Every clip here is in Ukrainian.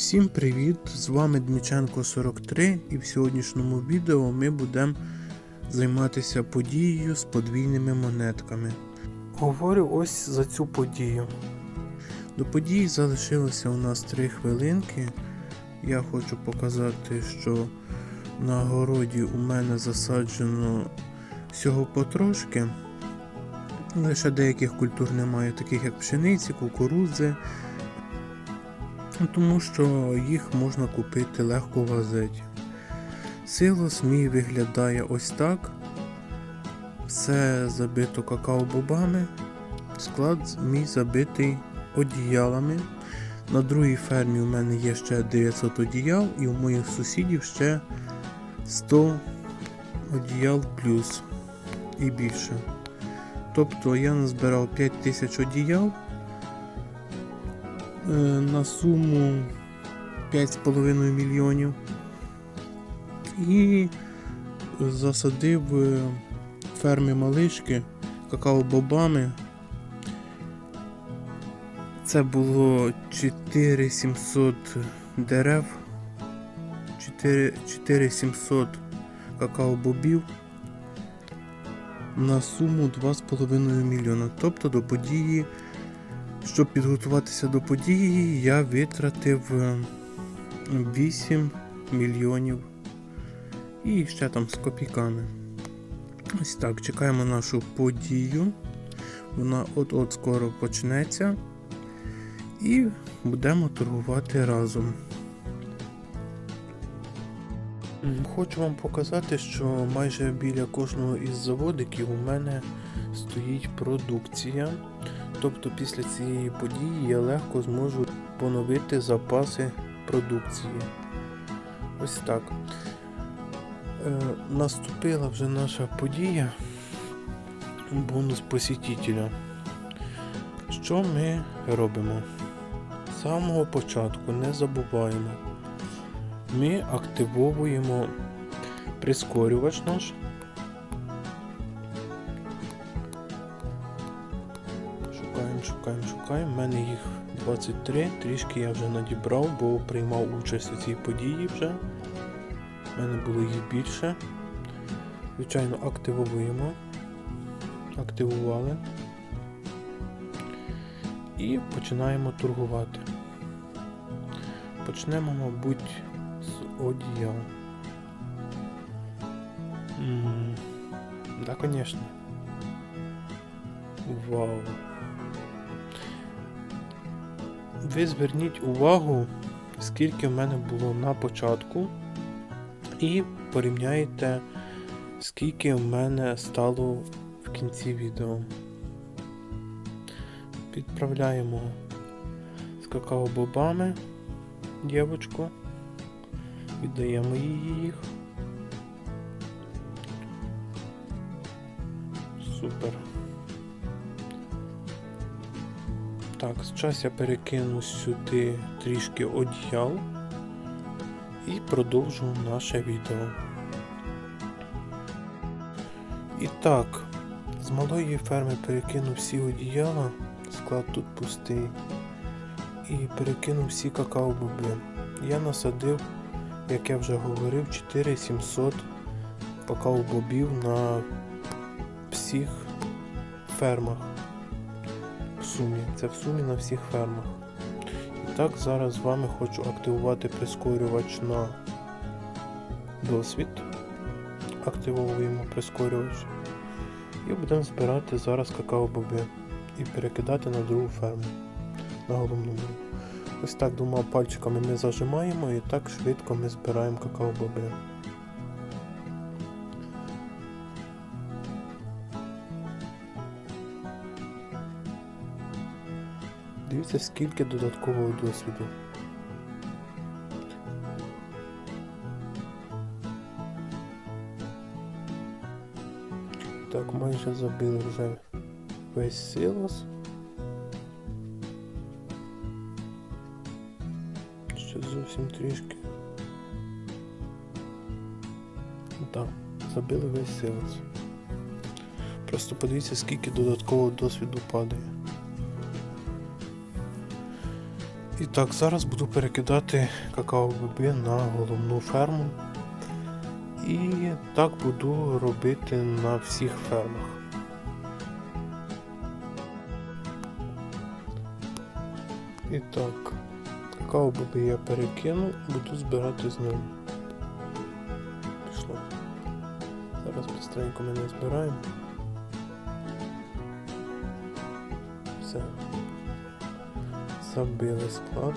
Всім привіт! З вами Дміченко 43 і в сьогоднішньому відео ми будемо займатися подією з подвійними монетками. Говорю ось за цю подію. До події залишилося у нас 3 хвилинки. Я хочу показати, що на городі у мене засаджено всього потрошки. Лише деяких культур немає, таких як пшениці, кукурудзи. Ну, тому що їх можна купити легко в газеті. Силос мій виглядає ось так. Все забито какао-бобами. Склад мій забитий одіялами. На другій фермі у мене є ще 900 одіял і у моїх сусідів ще 100 одіял плюс і більше. Тобто я назбирав 5000 одіял на суму 5,5 мільйонів і засадив е, ферми малишки какао-бобами. Це було 4700 дерев, 4 4700 какао-бобів на суму 2,5 мільйона. Тобто до події щоб підготуватися до події, я витратив е, 8 мільйонів і ще там з копійками. Ось так, чекаємо нашу подію. Вона от-от скоро почнеться. І будемо торгувати разом. Хочу вам показати, що майже біля кожного із заводиків у мене стоїть продукція. Тобто після цієї події я легко зможу поновити запаси продукції. Ось так. Е, наступила вже наша подія. Бонус посітителя. Що ми робимо? З самого початку не забуваємо. Ми активовуємо прискорювач наш. Шукаємо. У мене їх 23, трішки я вже надібрав, бо приймав участь у цій події вже. У мене було їх більше. Звичайно, активуємо. Активували. І починаємо торгувати. Почнемо, мабуть, з одіял. М, Да, конечно. Вау. Ви зверніть увагу, скільки в мене було на початку, і порівняйте, скільки в мене стало в кінці відео. Підправляємо з какао-бобами дівочку, віддаємо їй їх. Супер. Так, зараз я перекину сюди трішки одіял і продовжу наше відео. І так, з малої ферми перекинув всі одіяла, склад тут пустий, і перекинув всі какао-боби. Я насадив, як я вже говорив, 4700 какао-бобів на всіх фермах сумі. Це в сумі на всіх фермах. І так, зараз з вами хочу активувати прискорювач на досвід. Активовуємо прискорювач. І будемо збирати зараз какао-боби і перекидати на другу ферму на головному. Ось так двома пальчиками ми зажимаємо і так швидко ми збираємо какао-боби. Дивіться, скільки додаткового досвіду. Так, майже забили вже весь силос. Ще зовсім трішки. Так, забили весь силос. Просто подивіться, скільки додаткового досвіду падає. І так, зараз буду перекидати какао-боби на головну ферму. І так буду робити на всіх фермах. І так, какао-боби я перекину, буду збирати знову. Пішло. Зараз быстренько ми не збираємо. Забили склад,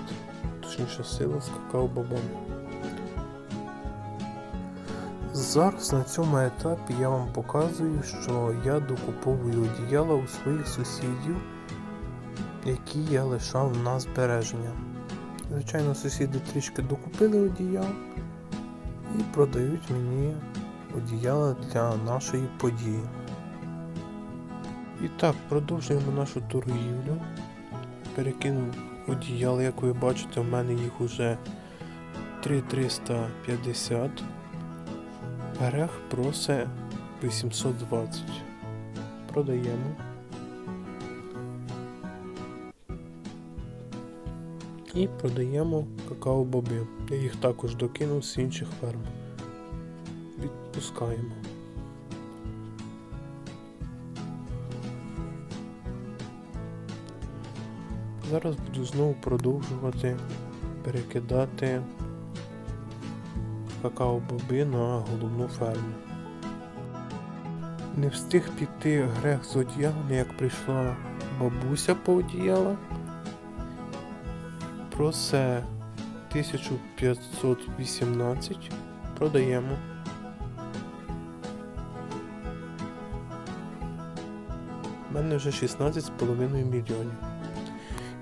точніше сила з какао-бобом. Зараз на цьому етапі я вам показую, що я докуповую одіяла у своїх сусідів, які я лишав на збереження. Звичайно, сусіди трішки докупили одіял і продають мені одіяла для нашої події. І так, продовжуємо нашу торгівлю. Перекинув одіял, як ви бачите, в мене їх уже 3350. Грех просить 820. Продаємо. І продаємо какао-боби. Я їх також докинув з інших ферм. Відпускаємо. Зараз буду знову продовжувати перекидати какао-боби на головну ферму. Не встиг піти грех з одіялом, як прийшла бабуся по одіяла. Просе 1518 продаємо. У мене вже 16,5 мільйонів.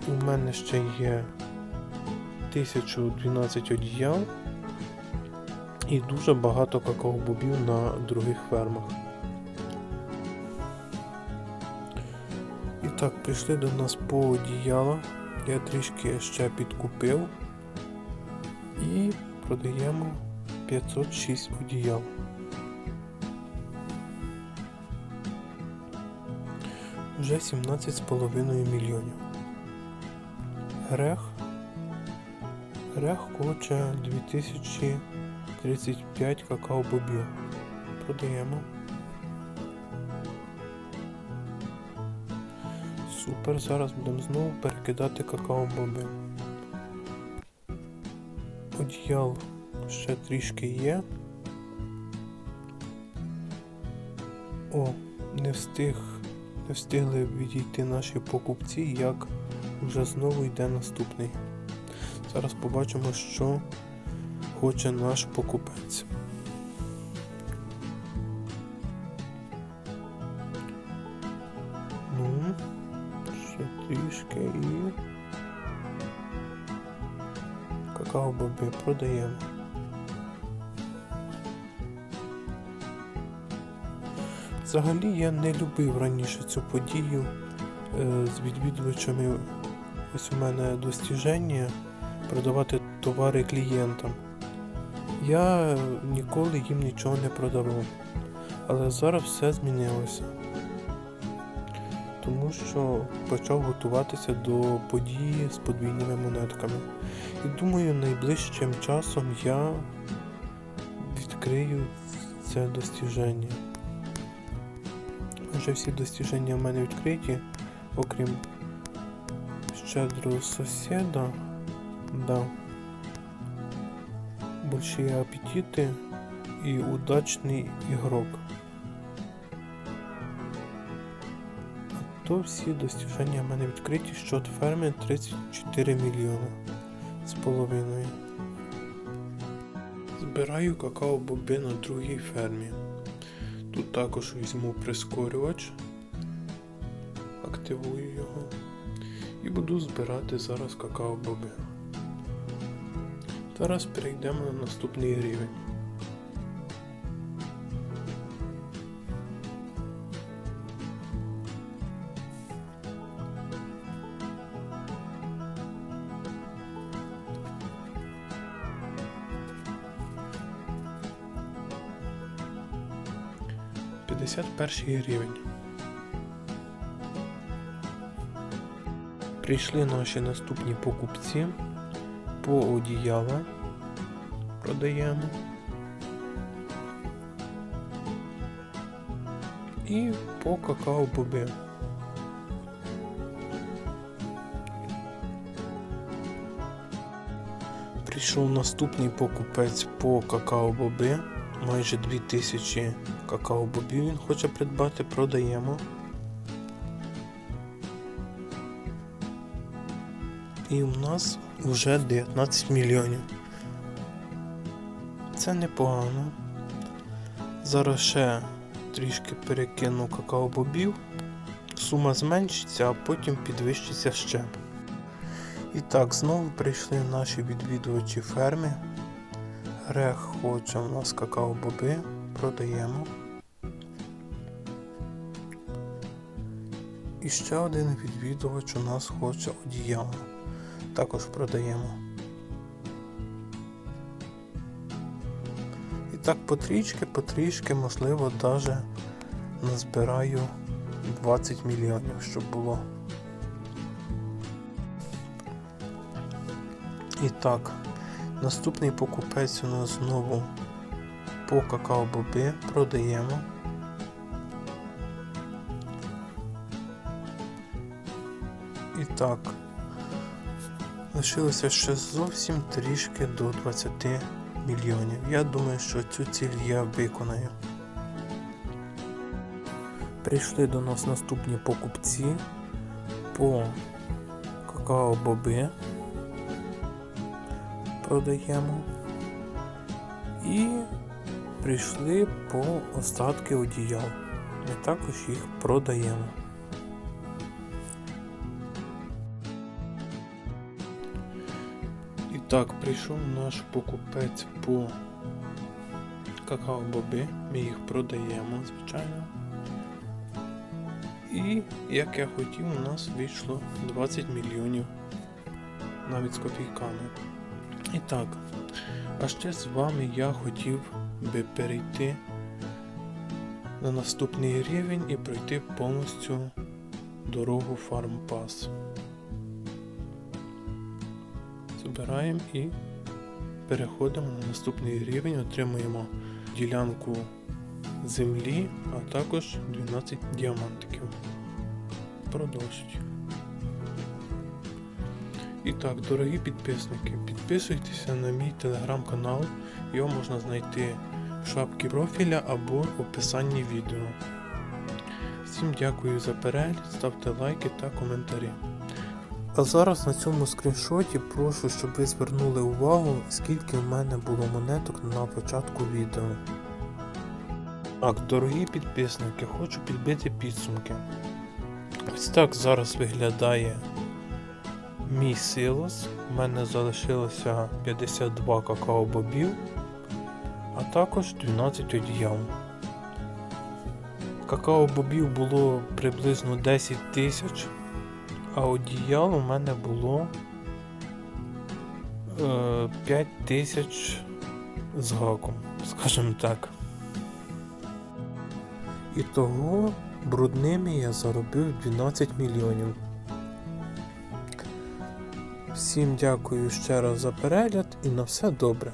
У мене ще є 1012 одіял і дуже багато какао-бобів на других фермах. І так, прийшли до нас по одіяла. Я трішки ще підкупив і продаємо 506 одіял. Вже 17,5 мільйонів. Грех. Грех хоче 2035 какао-бобів. Продаємо. Супер, зараз будемо знову перекидати какао-боби. Одіял ще трішки є. О, не встиг, не встигли відійти наші покупці, як вже знову йде наступний. Зараз побачимо, що хоче наш покупець. Ну, ще трішки і. Какао-боби продаємо. Взагалі я не любив раніше цю подію е, з відвідувачами. Ось у мене достіження продавати товари клієнтам. Я ніколи їм нічого не продавав. Але зараз все змінилося. Тому що почав готуватися до події з подвійними монетками. І думаю, найближчим часом я відкрию це достіження. Вже всі достіження в мене відкриті, окрім щедрого сусіда. Да. Больші апетити і удачний ігрок. А то всі достіження в мене відкриті, що ферми 34 мільйони з половиною. Збираю какао-боби на другій фермі. Тут також візьму прискорювач, активую його і буду збирати зараз какао-боби. Зараз перейдемо на наступний рівень. П'ятдесят перший рівень. Прийшли наші наступні покупці по одіяла. Продаємо. І по какао-боби. Прийшов наступний покупець по какао-боби. Майже 2000 какао-бобів він хоче придбати, продаємо. І у нас вже 19 мільйонів. Це непогано. Зараз ще трішки перекину какао-бобів. Сума зменшиться, а потім підвищиться ще. І так, знову прийшли наші відвідувачі ферми. Грех хоче у нас какао-боби, продаємо. І ще один відвідувач у нас хоче одіяло. Також продаємо. І так потрішки, потрішки, можливо, навіть назбираю 20 мільйонів, щоб було. І так, наступний покупець у нас знову по какао-боби продаємо. І так, лишилося ще зовсім трішки до 20 мільйонів. Я думаю, що цю ціль я виконаю. Прийшли до нас наступні покупці по какао-боби продаємо. І прийшли по остатки одіял. Ми також їх продаємо. Так, прийшов наш покупець по какао-боби. Ми їх продаємо, звичайно. І, як я хотів, у нас вийшло 20 мільйонів навіть з копійками. І так, а ще з вами я хотів би перейти на наступний рівень і пройти повністю дорогу FarmPass. Збираємо і переходимо на наступний рівень, отримуємо ділянку землі, а також 12 діамантиків. Продовжують. І так, дорогі підписники, підписуйтеся на мій телеграм-канал, його можна знайти в шапці профіля або в описанні відео. Всім дякую за перегляд, ставте лайки та коментарі. А зараз на цьому скріншоті прошу, щоб ви звернули увагу, скільки в мене було монеток на початку відео. Так, дорогі підписники, хочу підбити підсумки. Ось так зараз виглядає мій силос. У мене залишилося 52 какао-бобів, а також 12 одіял. Какао-бобів було приблизно 10 тисяч, а одіял у мене було е, 5 тисяч з гаком, скажімо так. І того брудними я заробив 12 мільйонів. Всім дякую ще раз за перегляд і на все добре.